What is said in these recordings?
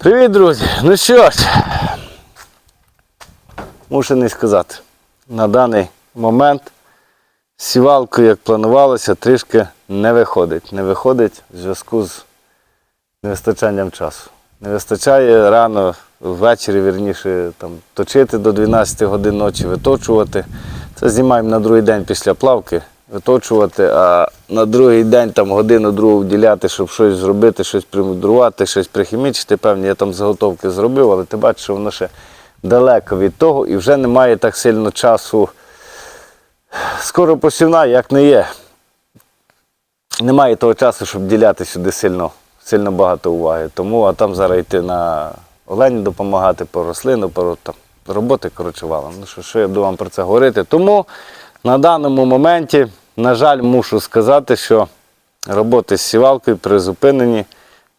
Привіт, друзі! Ну що ж, мушу не сказати, на даний момент з сівалкою, як планувалося, трішки не виходить. Не виходить в зв'язку з невистачанням часу. Не вистачає рано, ввечері, вірніше, там, точити до 12 годин ночі, виточувати. Це знімаємо на другий день після плавки, виточувати, а на другий день там годину другу вділяти, щоб щось зробити, щось примудрувати, щось прихімічити. Певні, я там заготовки зробив, але ти бачиш, що воно ще далеко від того і вже немає так сильно часу. Скоро посівна, як не є. Немає того часу, щоб діляти сюди сильно, сильно багато уваги. Тому а там зараз йти на олені допомагати по рослину, по там, роботи коротше валом. Ну що, що я буду вам про це говорити? Тому на даному моменті, на жаль, мушу сказати, що роботи з сівалкою призупинені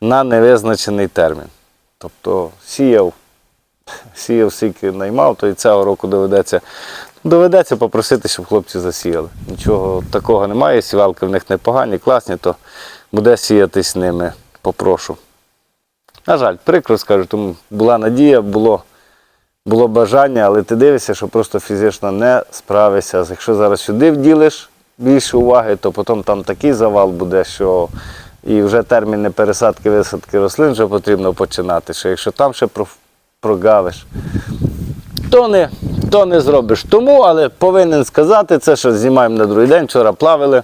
на невизначений термін. Тобто сіяв, сіяв скільки наймав, то і цього року доведеться. Доведеться попросити, щоб хлопці засіяли. Нічого такого немає, сівалки в них непогані, класні, то буде сіятись ними, попрошу. На жаль, прикро скажу, тому була надія, було, було бажання, але ти дивишся, що просто фізично не справишся. Якщо зараз сюди вділиш більше уваги, то потім там такий завал буде, що і вже терміни пересадки, висадки рослин вже потрібно починати. Що якщо там ще про- прогавиш, то не, то не зробиш. Тому, але повинен сказати, це що знімаємо на другий день. Вчора плавили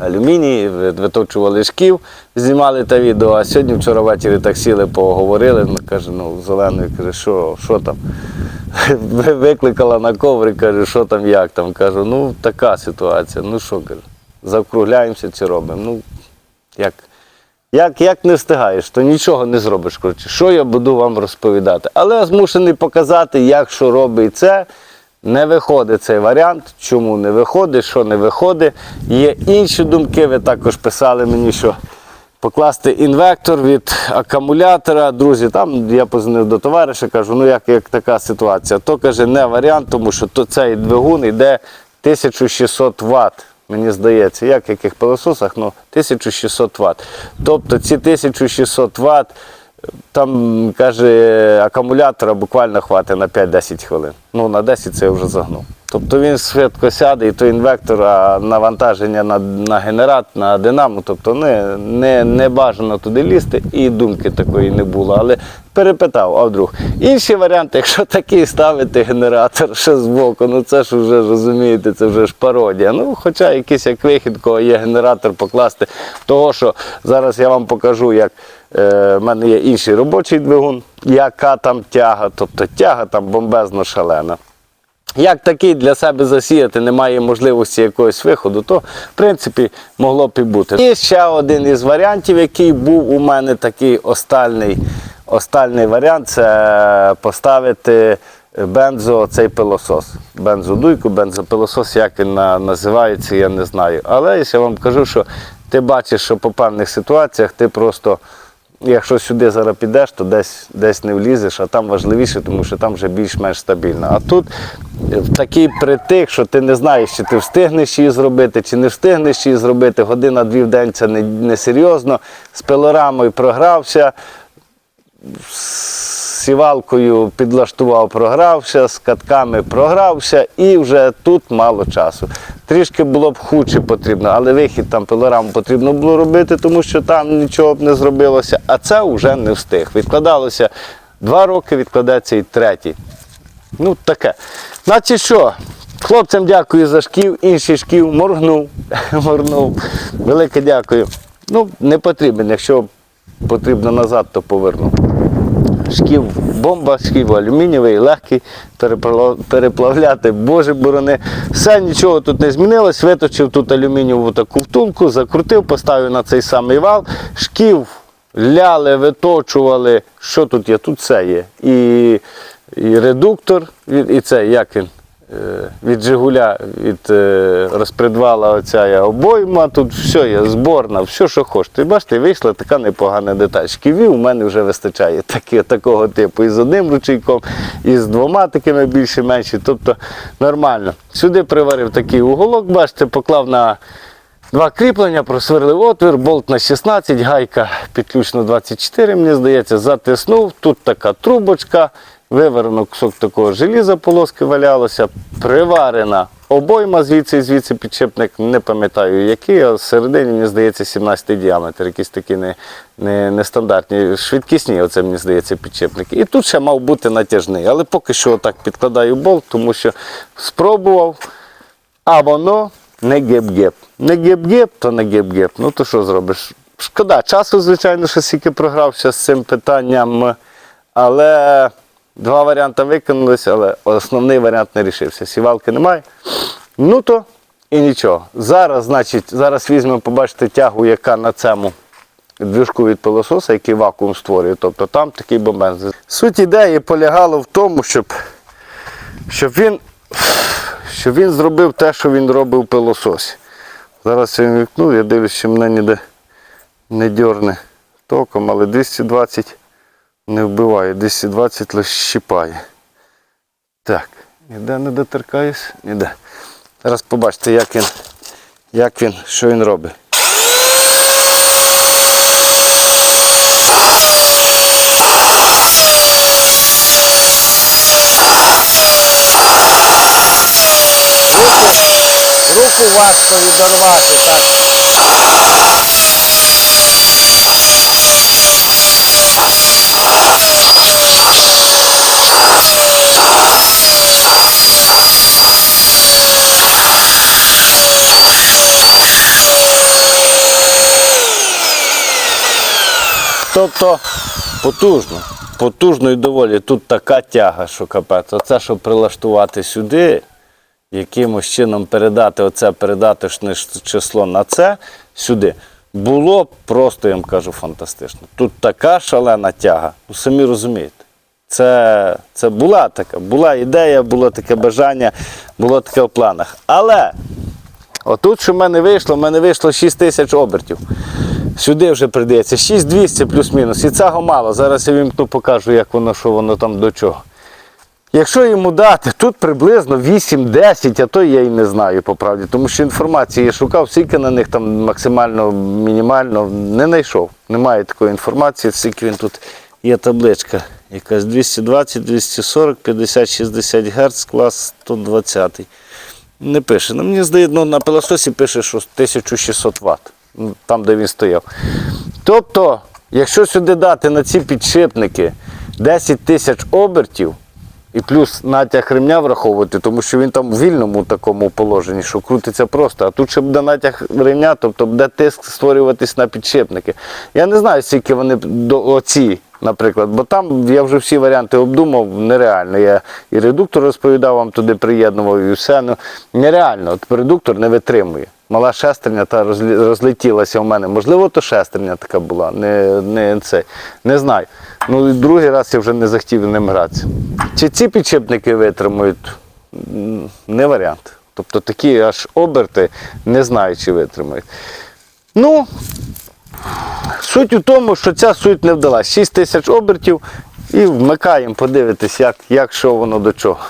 алюміній, виточували шків, знімали те відео, а сьогодні вчора ввечері так сіли, поговорили. Каже, ну, зелений, каже, що, що там? Ви- Викликала на коврик, каже, що там, як там. Кажу, ну така ситуація. Ну що, каже, закругляємося чи робимо. Ну, як, як, як не встигаєш, то нічого не зробиш. Коротше, що я буду вам розповідати. Але я змушений показати, як що робить це. Не виходить цей варіант. Чому не виходить, що не виходить. Є інші думки. Ви також писали мені, що покласти інвектор від акумулятора. Друзі, там я позвонив до товариша, кажу, ну як, як така ситуація, то каже, не варіант, тому що то цей двигун йде 1600 Вт. Мені здається, як в яких пилососах, ну 1600 Вт. Тобто ці 1600 Вт, там, каже, акумулятора буквально хватить на 5-10 хвилин. Ну, на 10 це я вже загнув. Тобто він швидко сяде, і то інвектор, а навантаження на, на генерат, на динамо, тобто не, не, не бажано туди лізти, і думки такої не було. Але перепитав, а вдруг. Інші варіанти, якщо такий ставити генератор ще збоку, ну це ж вже розумієте, це вже ж пародія. Ну, хоча якийсь як вихід, кого є генератор покласти, того що зараз я вам покажу, як е, в мене є інший робочий двигун, яка там тяга, тобто тяга там бомбезно шалена. Як такий для себе засіяти немає можливості якогось виходу, то в принципі могло б і бути. І ще один із варіантів, який був у мене такий остальний, остальний варіант, це поставити бензо цей пилосос. Бензодуйку, бензопилосос, як він називається, я не знаю. Але я вам кажу, що ти бачиш, що по певних ситуаціях ти просто. Якщо сюди зараз підеш, то десь, десь не влізеш, а там важливіше, тому що там вже більш-менш стабільно. А тут такий притик, що ти не знаєш, чи ти встигнеш її зробити, чи не встигнеш її зробити. Година-дві в день це не, не серйозно. З пилорамою програвся, сівалкою підлаштував, програвся, з катками програвся і вже тут мало часу. Трішки було б худше потрібно, але вихід там пилораму потрібно було робити, тому що там нічого б не зробилося, а це вже не встиг. Відкладалося два роки, відкладеться і третій. Ну, таке. Значить що, хлопцям дякую за шків, інший шків моргнув. моргнув. Велике дякую. Ну, не потрібен, якщо потрібно назад, то поверну. Шків бомба, шків алюмінієвий, легкий, переплавляти, боже борони. Все нічого тут не змінилось. Виточив тут алюмінієву таку втулку, закрутив, поставив на цей самий вал. Шків ляли, виточували. Що тут є? Тут все є. І, і редуктор, і, це, як він? Е, Від Жигуля, від е, розпредвала оця є обойма, тут все є, зборна, все, що хочете. І бачите, вийшла така непогана деталь. Шківів у мене вже вистачає такі, такого типу. І з одним ручейком, і з двома такими більше-менші. Тобто нормально. Сюди приварив такий уголок, бачите, поклав на Два кріплення, просверлив отвір, болт на 16, гайка підключно 24, мені здається, затиснув. Тут така трубочка, вивернув кусок такого желіза, полоски валялося, приварена обойма звідси і звідси підшипник, не пам'ятаю який, а всередині, мені здається, 17 діаметр, якісь такі не, не, нестандартні, швидкісні, оце мені здається, підшипники. І тут ще мав бути натяжний, але поки що отак підкладаю болт, тому що спробував. А воно не геп-геп. Не геп-геп, то не геп-геп. Ну то що зробиш? Шкода, часу, звичайно, що стільки програвся з цим питанням. Але два варіанти виконалися, але основний варіант не рішився. Сівалки немає. Ну то і нічого. Зараз, значить, зараз візьмемо, побачите тягу, яка на цьому движку від пилососа, який вакуум створює. Тобто там такий бомбенз. Суть ідеї полягала в тому, щоб, щоб він що він зробив те, що він робив в пилососі. Зараз я вікну, я дивлюсь, що мене ніде не дьорне током, але 220 не вбиває, 220 лише щипає. Так, ніде не доторкаюсь, ніде. Зараз побачите, як він, як він, що він робить. Руку важко відорвати, так. Тобто потужно, потужно і доволі. Тут така тяга, що капець. Оце, щоб прилаштувати сюди, якимось чином передати оце, передати число на це сюди. Було просто, я вам кажу, фантастично. Тут така шалена тяга. Ну, самі розумієте. Це, це була така, була ідея, було таке бажання, було таке в планах. Але отут, що в мене вийшло, в мене вийшло 6 тисяч обертів. Сюди вже придається 6200 плюс-мінус. І цього мало. Зараз я вімкну, покажу, як воно, що воно там до чого. Якщо йому дати, тут приблизно 8-10, а то я і не знаю по правді, тому що інформації я шукав, скільки на них там максимально, мінімально, не знайшов. Немає такої інформації, скільки він тут є табличка. Якась 220, 240, 50, 60 Гц, клас 120. Не пише. Ну, мені здається, ну, на пилососі пише, що 1600 Вт, там, де він стояв. Тобто, якщо сюди дати на ці підшипники 10 тисяч обертів, і плюс натяг ремня враховувати, тому що він там в вільному такому положенні, що крутиться просто. А тут ще буде натяг ремня, тобто буде тиск створюватись на підшипники. Я не знаю, скільки вони до оці, наприклад, бо там я вже всі варіанти обдумав, нереально. Я і редуктор розповідав, вам туди приєднував, і все. Ну, нереально, От редуктор не витримує. Мала шестерня та розлетілася у мене. Можливо, то шестерня така була, не, не, це, не знаю. Ну другий раз я вже не захотів ним гратися. Чи ці підшипники витримують? Не варіант. Тобто такі аж оберти не знаю, чи витримають. Ну, суть у тому, що ця суть не вдалась. 6 тисяч обертів і вмикаємо, подивитись, як, як що воно до чого.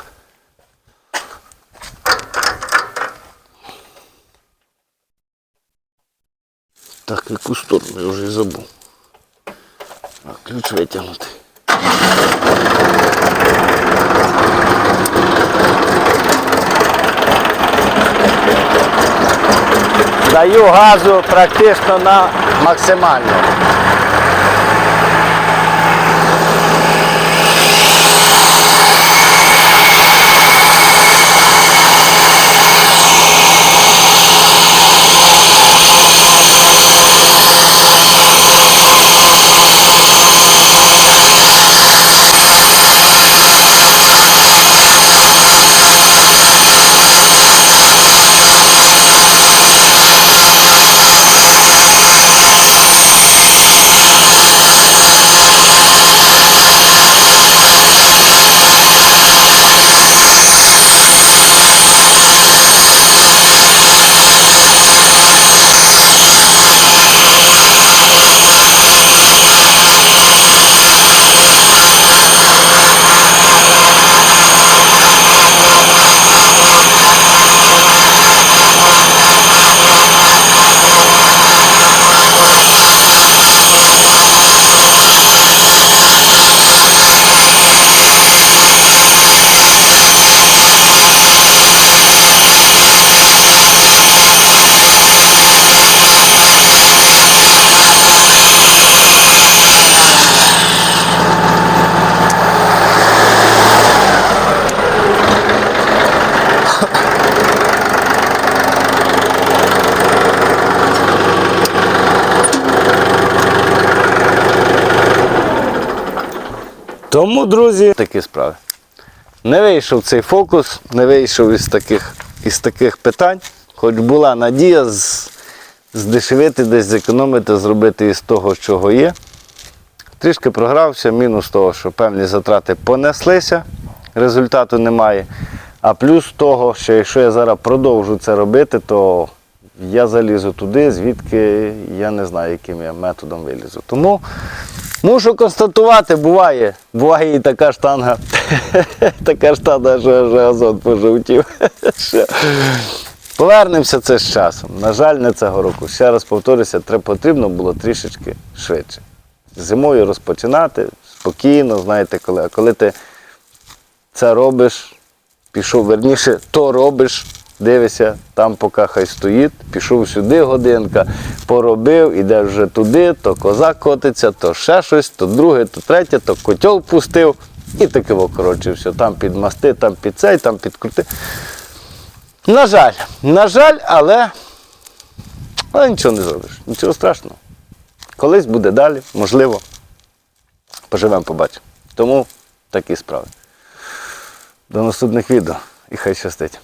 Так, яку сторону я вже і забув. А, ключ витягнути. Даю газу практично на максимально. Тому, друзі, такі справи. Не вийшов цей фокус, не вийшов із таких, із таких питань, хоч була надія з, здешевити, десь зекономити, зробити із того, чого є. Трішки програвся, мінус того, що певні затрати понеслися, результату немає. А плюс того, що якщо я зараз продовжу це робити, то я залізу туди, звідки я не знаю, яким я методом вилізу. Тому мушу констатувати, буває, буває і така штанга, така штанга, що аж азот пожовтів. Повернемося це з часом. На жаль, не цього року. Ще раз повторюся, потрібно було трішечки швидше. Зимою розпочинати спокійно, знаєте, коли. А коли ти це робиш, пішов верніше, то робиш, дивишся, там поки хай стоїть, пішов сюди годинка, поробив, іде вже туди, то козак котиться, то ще щось, то друге, то третє, то котел пустив. І таке коротше, все, там під мости, там під цей, там під крути. На жаль, на жаль, але, але нічого не зробиш, нічого страшного. Колись буде далі, можливо. Поживемо, побачимо. Тому такі справи. До наступних відео і хай щастить.